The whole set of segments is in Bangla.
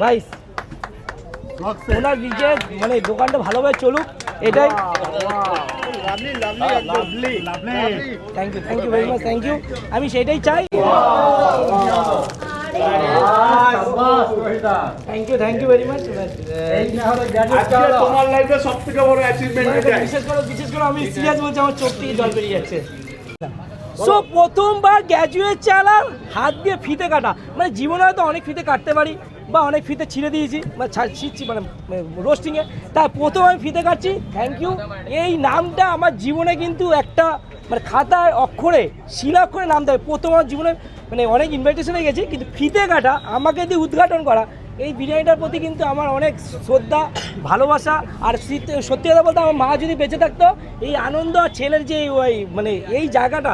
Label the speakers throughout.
Speaker 1: ভাই ওনার নিজে মানে দোকানটা ভালোভাবে চলুক এটাই। Thank you thank you very much thank you আমি সেটাই চাই। Thank you thank you very much
Speaker 2: আজকে তোমার লাইফে সব থেকে বড় অ্যাচিভমেন্ট
Speaker 1: বিশেষ করে বিশেষ করে আমি সিরিয়াস বলছি আমার চোখ থেকে জল বেরিয়ে যাচ্ছে। সো প্রথমবার গ্র্যাজুয়েট চালার হাত দিয়ে ফিতে কাটা। মানে জীবনে হয়তো অনেক ফিতে কাটতে পারি বা অনেক ফিতে ছিঁড়ে দিয়েছি বা ছা- ছিঁড়ছি মানে রোস্টিংয়ে তা প্রথম আমি ফিতে কাটছি। থ্যাংক ইউ এই নামটা আমার জীবনে কিন্তু একটা মানে খাতায় অক্ষরে শিলাক্ষরে নাম দেয়। প্রথম আমার জীবনে মানে অনেক ইনভাইটেশনে গেছি, কিন্তু ফিতে কাটা, আমাকে দিয়ে উদ্ঘাটন করা, এই বিরিয়ানিটার প্রতি কিন্তু আমার অনেক শ্রদ্ধা, ভালোবাসা, আর সত্যি কথা বলতে আমার মা যদি বেঁচে থাকতো, এই আনন্দ আর ছেলের যে ওই মানে এই জায়গাটা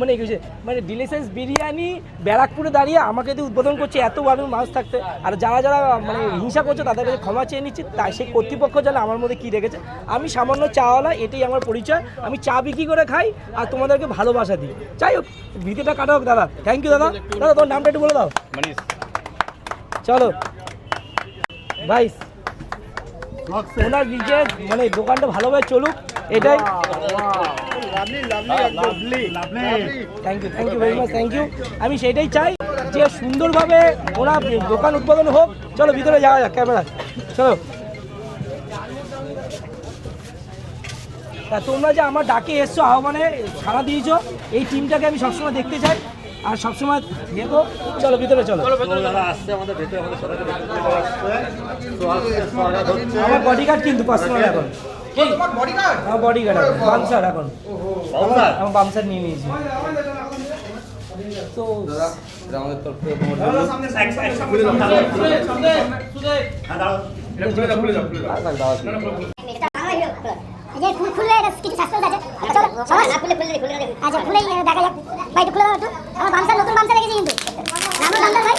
Speaker 1: মানে কি মানে ডিলিশিয়াস বিরিয়ানি ব্যারাকপুরে দাঁড়িয়ে আমাকে দিয়ে উদ্বোধন করছে এত মানুষ মানুষ থাকতে আর যারা যারা মানে হিংসা করছে তাদের কাছে ক্ষমা চেয়ে নিচ্ছি তাই সেই কর্তৃপক্ষ জানে আমার মধ্যে কী রেখেছে? আমি সামান্য চাওয়ালা এটাই আমার পরিচয়। আমি চা বিক্রি করে খাই আর তোমাদেরকে ভালোবাসা দিই। যাই হোক ভিডিওটা কাটা হোক দাদা। থ্যাংক ইউ দাদা। দাদা তোমার নামটা একটু বলে দাও। চলো। ভাই ওনার নিজে মানে দোকানটা ভালোভাবে চলুক এটাই। Thank you thank you very much thank you আমি সেটাই চাই যে সুন্দরভাবে ওনার দোকান উদ্বোধন হোক। চলো ভিতরে যাওয়া যাক ক্যামেরা। চলো। তা তোমরা যে আমার ডাকে এসছো আহ্বানে সাড়া দিয়েছ এই টিমটাকে আমি সবসময় দেখতে চাই আর সবসময় দেখো। চলো ভিতরে চলো। আমার বডিগার্ড কিন্তু পার্সোনাল এখন। আমার বডিগার্ড এখন বামসার এখন। বামসার নিয়ে নিয়েছি। তো
Speaker 3: এটা আমার খুলে আচ্ছা দেখা যাক। ভাই একটু খুলে দাও একটু। বামসা রেখেছি কিন্তু নাম বামসার ভাই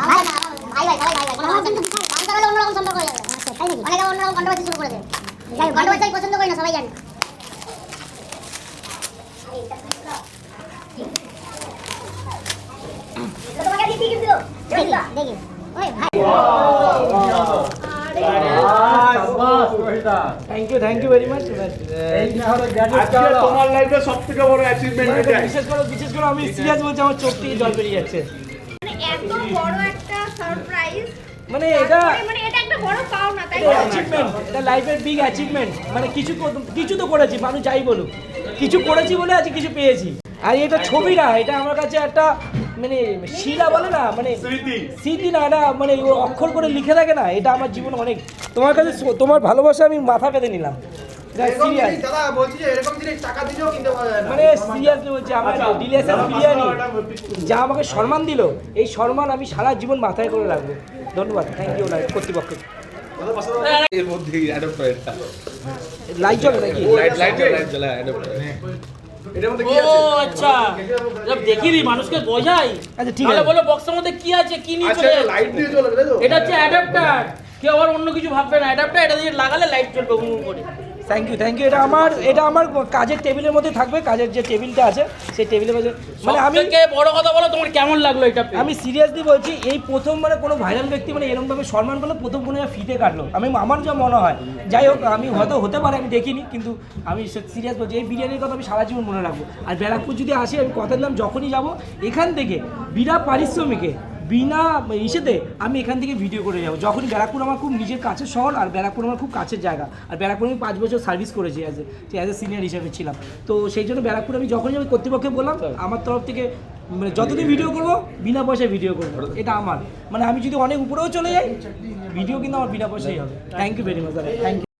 Speaker 3: ভাই ভাই ভাই ভাই ভাই আমার কিন্তু বামসার হলে অন্যরকম সম্পর্ক হয়ে যাবে আচ্ছা তাই নাকি অনেকে অন্যরকম কন্ট্রোভার্সি শুরু করে দেবে যাই হোক কন্ট্রোভার্সি আমি পছন্দ করি না সবাই জানে। তোমাকে আগে কি কিন্তু দেখি দেখি ওই ভাই
Speaker 1: thank you thank you very much
Speaker 2: তোমার লাইফে সব থেকে বড় অ্যাচিভমেন্ট
Speaker 1: বিশেষ করে বিশেষ করে আমি সিরিয়াস বলছি আমার চোখ থেকে জল বেরিয়ে যাচ্ছে
Speaker 4: মানে এত বড় একটা সারপ্রাইজ
Speaker 1: মানে এটা
Speaker 4: মানে এটা একটা বড় পাওনা তাই
Speaker 1: না? অ্যাচিভমেন্ট এটা লাইফের বিগ অ্যাচিভমেন্ট মানে কিছু কিছু তো করেছি মানুষ যাই বলুক। কিছু করেছি বলে আজ কিছু পেয়েছি। আর এটা ছবি না এটা আমার কাছে একটা মানে শিলা বলে না মানে
Speaker 2: স্মৃতি।
Speaker 1: স্মৃতি না এটা মানে অক্ষর করে লিখে থাকে না এটা আমার জীবনে অনেক তোমার কাছে তোমার ভালোবাসা আমি মাথা পেতে নিলাম।
Speaker 5: দাদা বলছি যে এরকম জিনিস টাকা দিলেও কিনতে পাওয়া যায় না।
Speaker 1: মানে সিরিয়াসলি বলছি আমার ডিলিয়াসের বিরিয়ানি। যা আমাকে সম্মান দিল এই সম্মান আমি সারা জীবন মাথায় করে রাখব। ধন্যবাদ থ্যাংক ইউ
Speaker 6: এর অ্যাডপ্টার এটা
Speaker 1: লাইট জ্বলে নাকি?
Speaker 6: লাইট লাইট লাইট জ্বলা
Speaker 7: ও আচ্ছা। এসব মানুষকে বোঝাই।
Speaker 1: আচ্ছা, ঠিক আছে।
Speaker 7: বলো বক্সের মধ্যে কি আছে কি নিয়ে
Speaker 2: আচ্ছা এটা লাইট চলবে
Speaker 7: এটা হচ্ছে অ্যাডাপ্টার কেউ আবার অন্য কিছু ভাববে না। অ্যাডাপ্টার এটা দিয়ে লাগালে লাইট করে।
Speaker 1: থ্যাংক ইউ থ্যাংক ইউ এটা আমার এটা আমার কাজের টেবিলের মধ্যে থাকবে কাজের যে টেবিলটা আছে সেই টেবিলের মধ্যে মানে আমি
Speaker 7: বড় কথা বলো তোমার কেমন লাগল এটা?
Speaker 1: আমি সিরিয়াসলি বলছি এই প্রথম মানে কোনো ভাইরাল ব্যক্তি মানে এরকমভাবে সম্মান করল প্রথম কোনো ফিতে কাটলো। আমি আমার যা মনে হয় যাই হোক আমি হয়তো হতে পারে আমি দেখিনি কিন্তু আমি সিরিয়াস বলছি এই বিরিয়ানির কথা আমি সারা জীবন মনে রাখব। আর ব্যারাকপুর যদি আসি আমি কথা দিলাম যখনই যাব এখান থেকে বিনা পারিশ্রমিকে বিনা ইসেতে আমি এখান থেকে ভিডিও করে যাব। যখনই ব্যারাকপুর আমার খুব নিজের কাছের শহর আর ব্যারাকপুর আমার খুব কাছের জায়গা। আর ব্যারাকপুর আমি পাঁচ বছর সার্ভিস করেছি as a as a senior হিসেবে ছিলাম। তো সেই জন্য ব্যারাকপুর আমি যখনই আমি কর্তৃপক্ষকে বললাম আমার তরফ থেকে মানে যতদিন ভিডিও করব বিনা পয়সায় ভিডিও করব। এটা আমার। মানে আমি যদি অনেক উপরেও চলে যাই ভিডিও কিন্তু আমার বিনা পয়সাই হবে। থ্যাংক ইউ ভেরি মাচ দাদা থ্যাংক ইউ